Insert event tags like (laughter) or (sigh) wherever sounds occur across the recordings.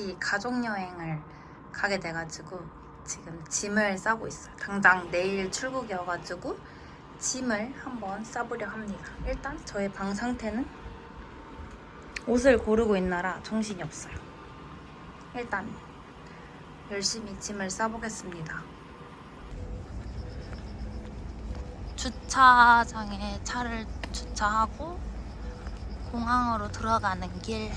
다시 가족 여행을 가게 돼가지고 지금 짐을 싸고 있어요. 당장 내일 출국이어가지고 짐을 한번 싸보려 합니다. 일단 저의 방 상태는 옷을 고르고 있느라 정신이 없어요. 일단 열심히 짐을 싸보겠습니다. 주차장에 차를 주차하고 공항으로 들어가는 길.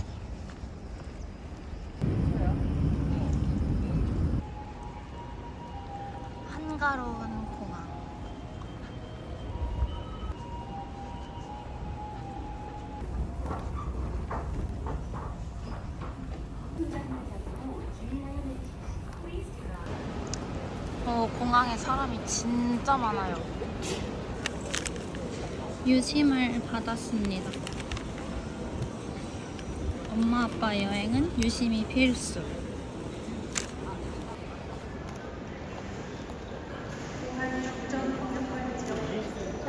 한가로운 공항. 어, 공항에 사람이 진짜 많아요. 유심을 받았습니다. 엄마 아빠 여행은 유심히 필수.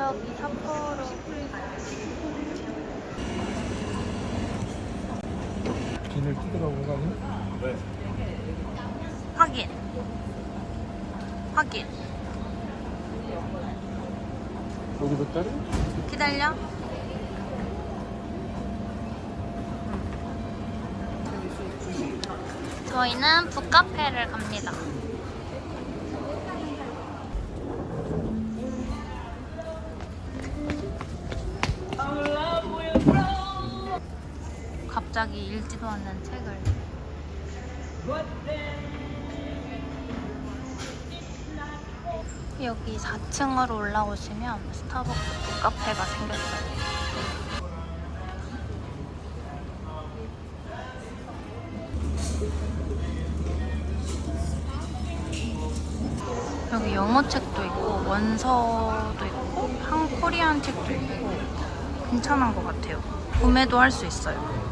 여기 삿포로 비늘 뜯으라고 가니? 확인. 확인. 여기도 따로? 기다려. 저희는 북카페를 갑니다. 않는 책을 여기 4층으로 올라오시면 스타벅스 카페가 생겼어요. 여기 영어 책도 있고 원서도 있고 한코리안 책도 있고 괜찮은 것 같아요. 구매도 할 수 있어요.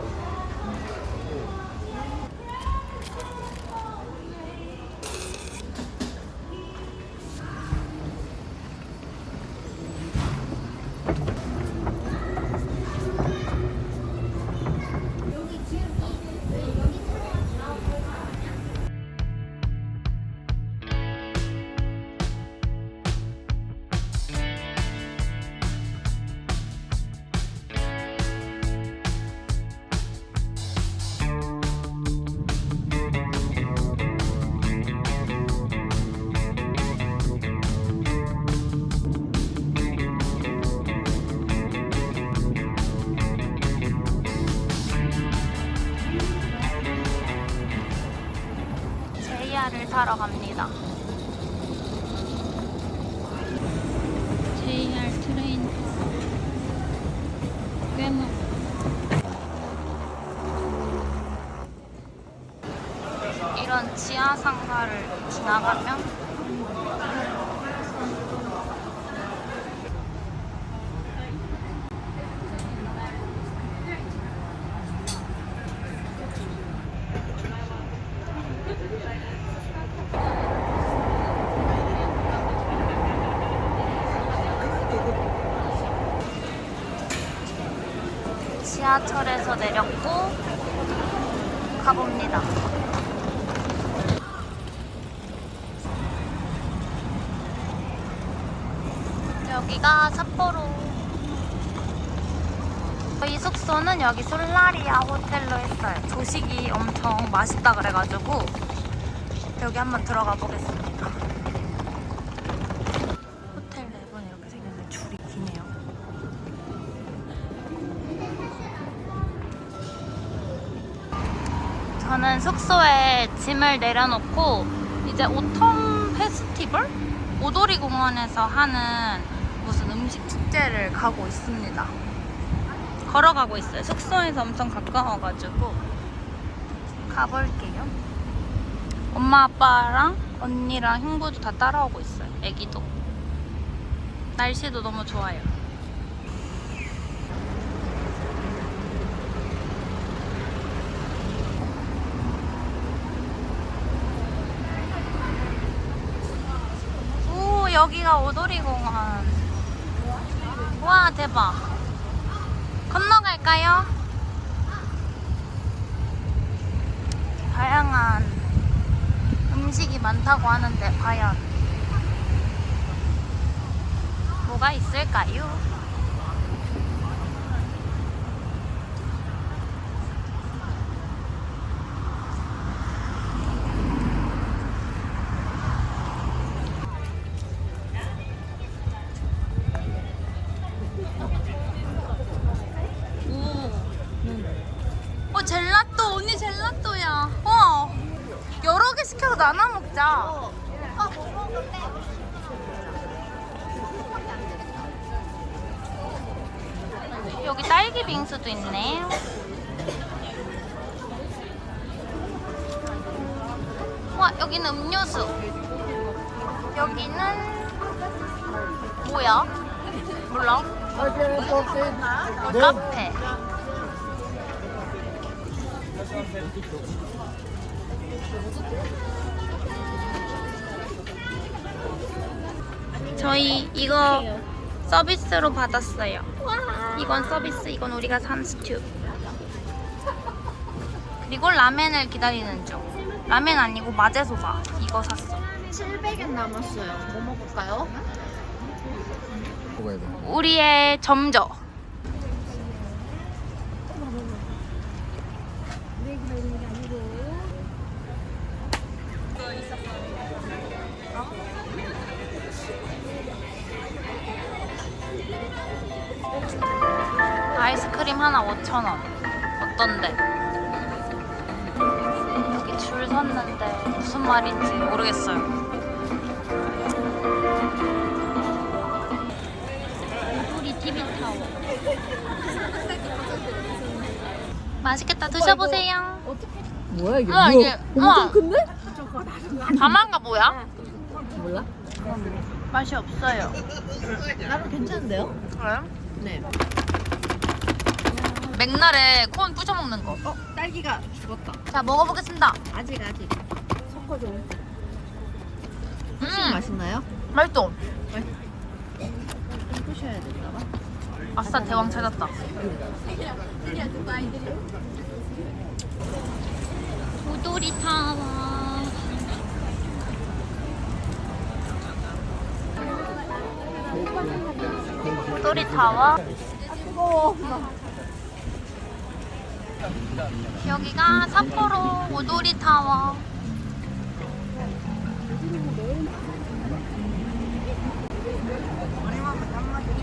지하철에서 내렸고 가봅니다. 여기가 삿포로. 저희 숙소는 여기 솔라리아 호텔로 했어요. 조식이 엄청 맛있다 그래가지고 여기 한번 들어가 보겠습니다. 저는 숙소에 짐을 내려놓고 이제 오텀 페스티벌? 오도리 공원에서 하는 무슨 음식 축제를 가고 있습니다. 걸어가고 있어요. 숙소에서 엄청 가까워가지고 가볼게요. 엄마 아빠랑 언니랑 형부도 다 따라오고 있어요. 애기도. 날씨도 너무 좋아요. 오 여기가 오도리공원 와 대박 건너갈까요? 다양한 음식이 많다고 하는데 과연 뭐가 있을까요? 여기는 음료수. 여기는 뭐야? 몰라. 카페. 저희 이거 서비스로 받았어요. 이건 서비스, 이건 우리가 산 스튜. 그리고 라멘을 기다리는 중. 라멘 아니고 마제소바. 이거 샀어. 700엔 남았어요. 뭐 먹을까요? 먹어야 돼. 우리의 점저. 아이스크림 하나 5,000원. 어떤데? 섰는데 무슨 말인지 모르겠어요. 우리 TV 타워. 맛있겠다. 드셔보세요. 뭐야 이게? 우와, 이게 우와, 큰데? 다만가 뭐야? 몰라? 맛이 없어요. 나름 괜찮은데요? 그래? 네. 맥날에 콘 부셔 먹는 거. 어 딸기가 죽었다. 자 먹어보겠습니다. 아직 아직. 섞어줘. 음, 맛있나요? 맛있어. 좀 부셔야 되나 봐. 아싸 대왕 찾았다. 도돌이 타워. 도돌이 타워. 여기가 삿포로 오도리 타워.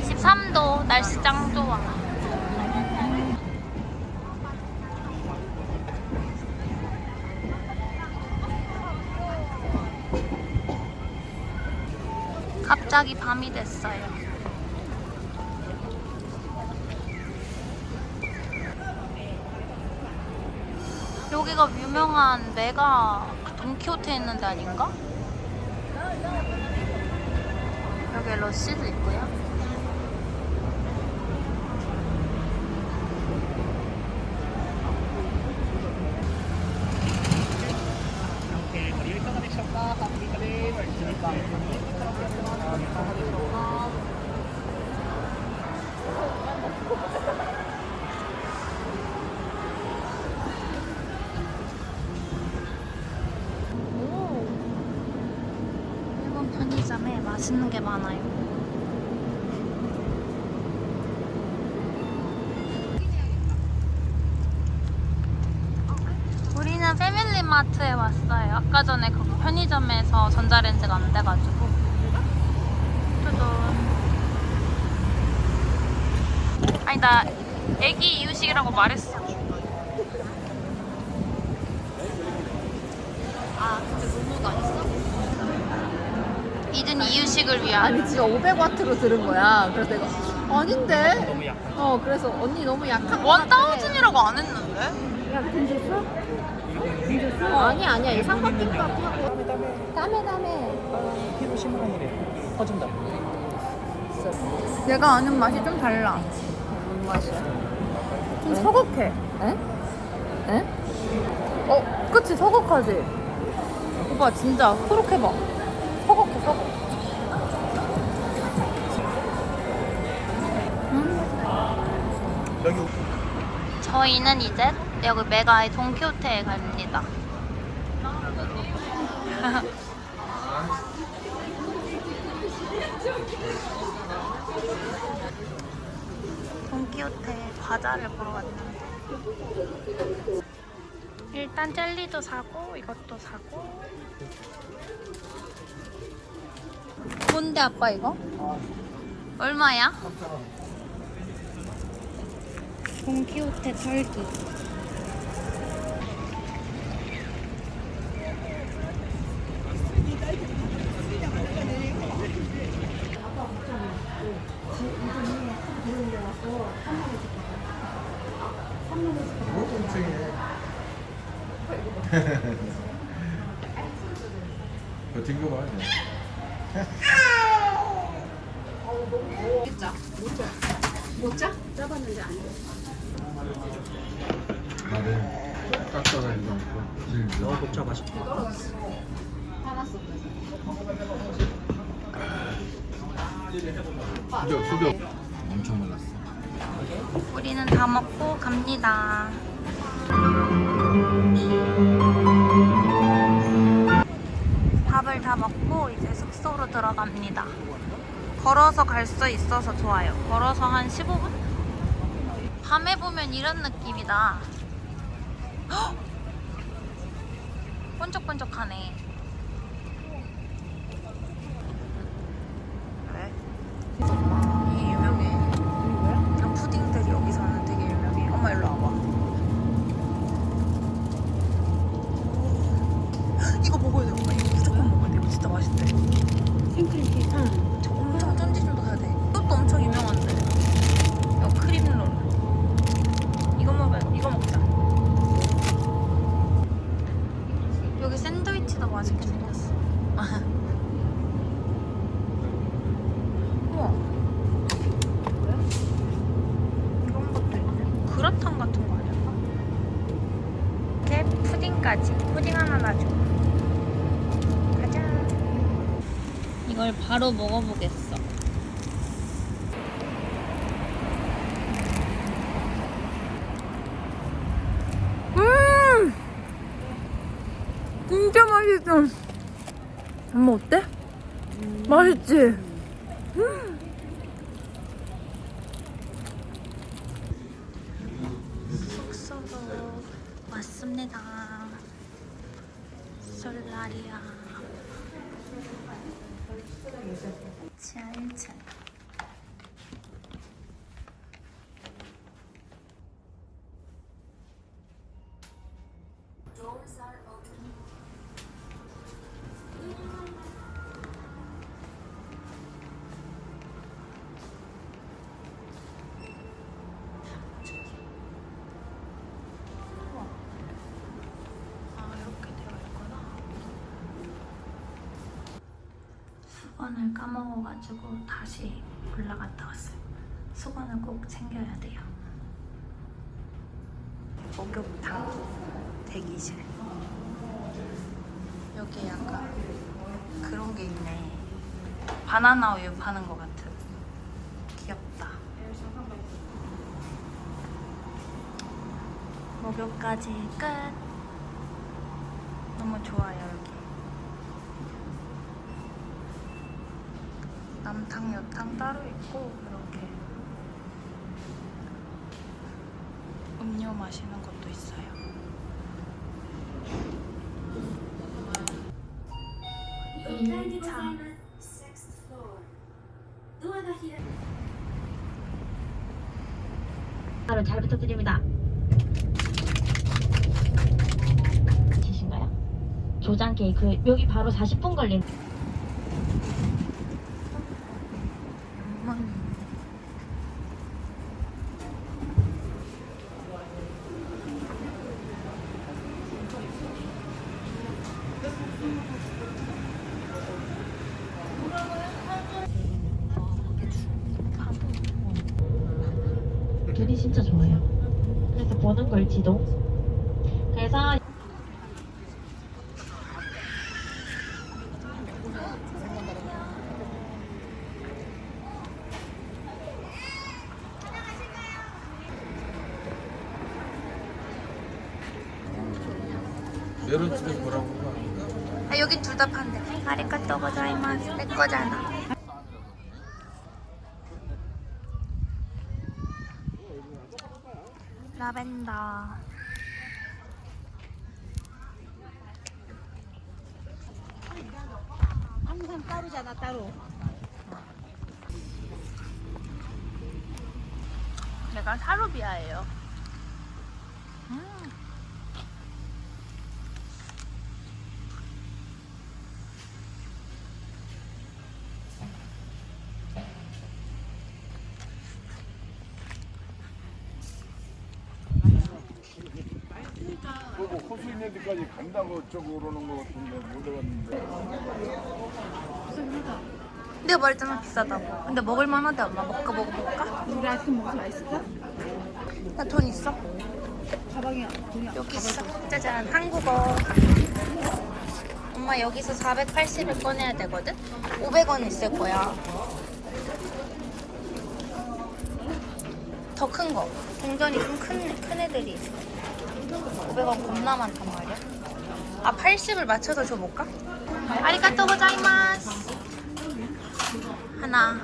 (23도) 날씨 짱 좋아 갑자기 밤이 됐어요 여기가 유명한 메가 돈키호테 있는 데 아닌가? 여기 러시도 있고요 편의점에 맛있는 게 많아요. 우리는 패밀리마트에 왔어요. 아까 전에 그 편의점에서 전자레인지가 안 돼가지고. 짜잔. 아니 나 애기 이유식이라고 말했어. 아 근데 무무가 있어? 이든 이유식을 위한 아니 지가 500와트로 들은 거야. 그래서 내가 아닌데. 너무 약한. 어 그래서 언니 너무 약한 거 같아. 원다우즌이라고 안 했는데? 야 괜찮았어? 괜찮았어? 아니 아니야 이 삼각김밥 하고. 다음에 다음에. 피부 심한이래. 퍼진다. 내가 아는 맛이 좀 달라. 뭔 맛이야? 좀 서걱해. 에? 에? 어, 그치 서걱하지. 오빠 진짜 그렇게 봐. 서걱해 서걱. 여기 저희는 이제 여기 메가의 돈키호테에 갑니다. (laughs) 돈키호테 과자를 보러 왔는데 일단 젤리도 사고 이것도 사고 뭔데 아빠 이거? 얼마야? 돈키호테 털기 버틴 거 봐. 나는 깎아가지고 질 너 녹차 맛있게. 수저 수저 엄청 말랐어. 우리는 다 먹고 갑니다. 밥을 다 먹고 이제 숙소로 들어갑니다. 걸어서 갈 수 있어서 좋아요. 걸어서 한 15분? 밤에 보면 이런 느낌이다. 헉! (gasps) 번쩍번쩍하네. 왜? 이게 유명해. 아, 푸딩들이 여기서는 되게 유명해. 엄마 일로 와봐. 이거 먹어야 돼, 엄마. 이거 무조건 먹어야 돼. 이거 진짜 맛있대. 생크림 케이크? 응. 저 엄청 쫀지줄도 가야 돼. 이것도 엄청 유명한데. 이거 크림롤. 이거 먹어, 이거 먹자. 여기 샌드위치도 맛있게 생겼어. 우와. 이런 것도 있네. 그라탕 같은 거 아니었나? 이제 푸딩까지. 푸딩 하나 놔줘. 가자. 이걸 바로 먹어보겠어. 음! 진짜 맛있어. 엄마 어때? 맛있지? 숙소로 왔습니다. 솔라리아. 지하 1 수건을 까먹어가지고 다시 올라갔다 왔어요. 수건을 꼭 챙겨야 돼요. 목욕탕 대기실. 여기 약간 그런 게 있네. 바나나 우유 파는 것 같은. 귀엽다. 목욕까지 끝. 너무 좋아요 여기. 남 탕 여탕 따로 있고 이렇게 음료 마시는 것도 있어요. 차. 바로 잘 부탁드립니다. 계신가요? 조장 케이크 여기 바로 40분 걸린. 어머니. 눈이 진짜 좋아요. 그래서 보는 걸 지도. 그래서 메론 집에 뭐라고 봐. 아, 여기 두 답답한데 아리가또 고자이마스 내 거잖아 라벤더 항상 따로잖아 따로. 내가 사루비아예요 음. 그리고 호수 있는 데까지 간다고 쪽으로는 것 같은데 못 해봤는데. 내가 말했잖아 비싸다고 근데 먹을 만하대 엄마. 먹까 먹어볼까? 우리 아이스크림 먹어서 맛있을까? 나 돈 있어? 가방에 돈이 여기 있어. 짜잔. 한국어. 엄마 여기서 480을 꺼내야 되거든? 500원 있을 거야. 더 큰 거. 동전이 좀 큰 큰 애들이 있어 500원 겁나 많단 말이야? 아 80을 맞춰서 줘볼까? 아리가또 고자이마스 하나.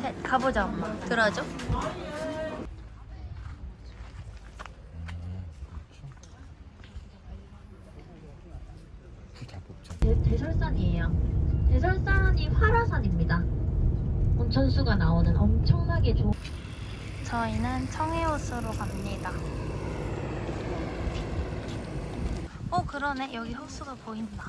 셋. 가보자 엄마. 들어줘 다 뽑자. 대, 대설산이에요. 대설산이 활화산입니다. 온천수가 나오는 엄청나게 좋은 저희는 청해호수로 갑니다. 어 그러네. 여기 호수가 보인다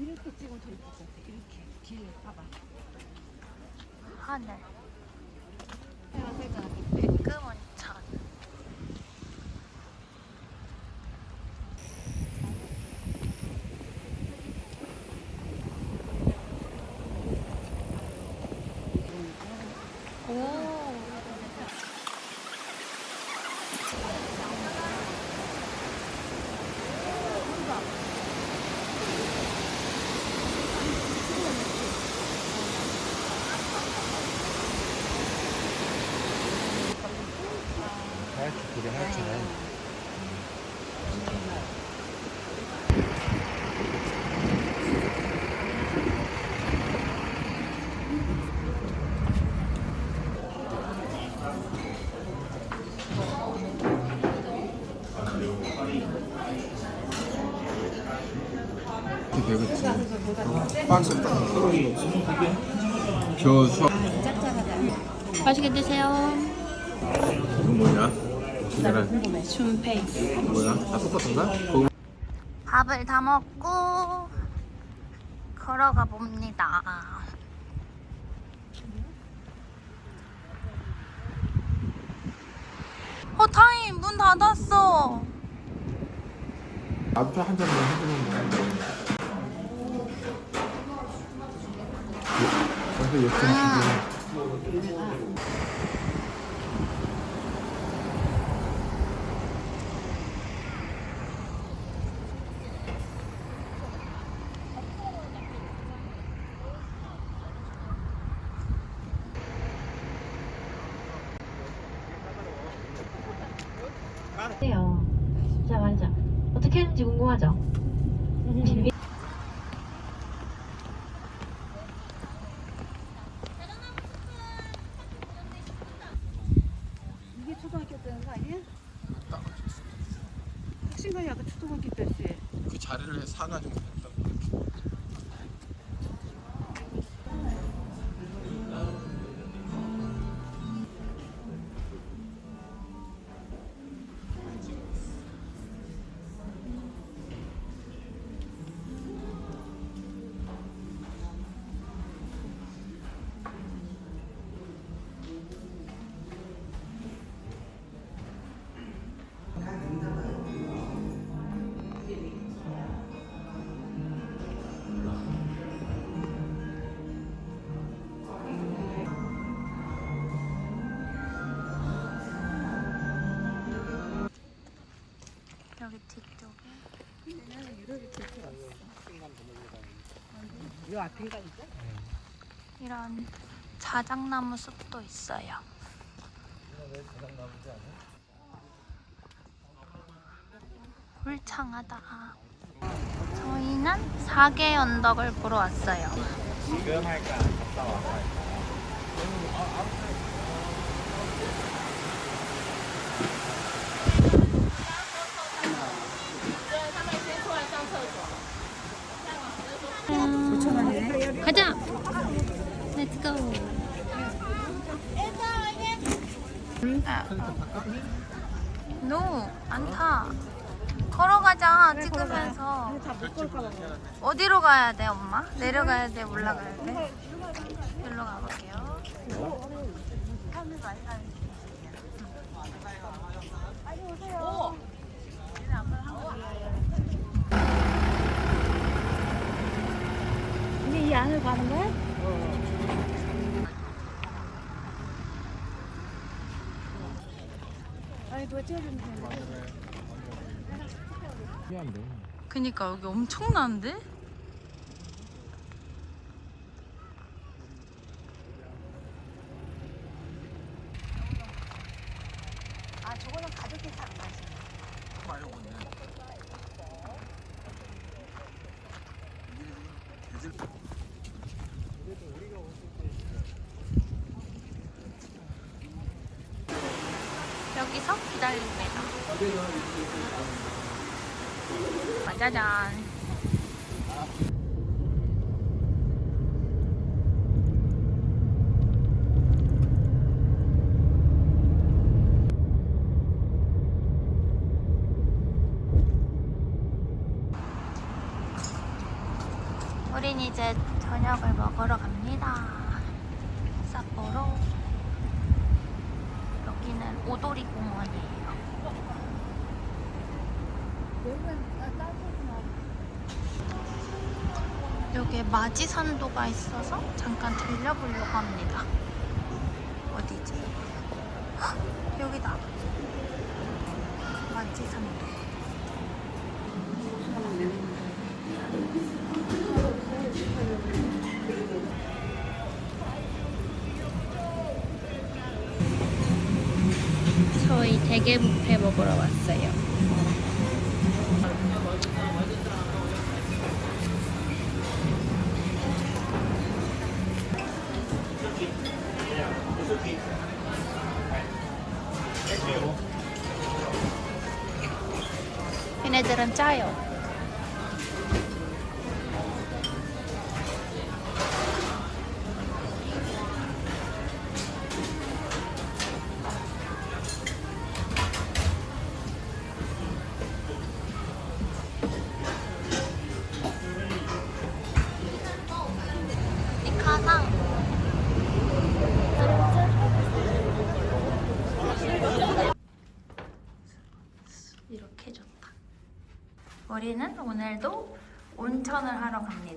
이렇게 찍으면 더 예쁠 것 같아. 이렇게 길 봐봐. 하늘 해가 색깔. 백금원천 오 하얗게 그게 하얗잖아. 이렇게 되겠지. 박스 딱 털어진 거지. 저 수학 맛있게 드세요 이거 뭐냐? 계란 춘페이 뭐야? 다 똑같은가? 그거 밥을 다 먹고 걸어가 봅니다. 어 타임 문 닫았어. 앞에 한 잔만 해주면 돼. 근 요 앞인가 이거? 이런 자작나무 숲도 있어요. 울창하다. 저희는 사계 언덕을 보러 왔어요. 지금 할까? 갔다 와. 가자. Let's 안 타. 걸어가자, 찍으면서. 어디로 가야 돼, 엄마? 내려가야 돼, 올라가야 돼? 일로 가볼게요. 가는 거야? 아니 누가 찍어주면 되는데 미안데. 그니까 여기 엄청난데? 아 저거는 가족끼리 안 가지 여기서 기다립니다. 짜잔. 우린 이제 저녁을 먹으러 갑니다. 삿포로. 여기는 오도리 공원이에요. 여기에 마지산도가 있어서 잠깐 들려보려고 합니다. 어디지? 헉, 여기다. 마지산도. 저희 대게 뷔페 먹으러 왔어요. 우리는 오늘도 온천을 하러 갑니다.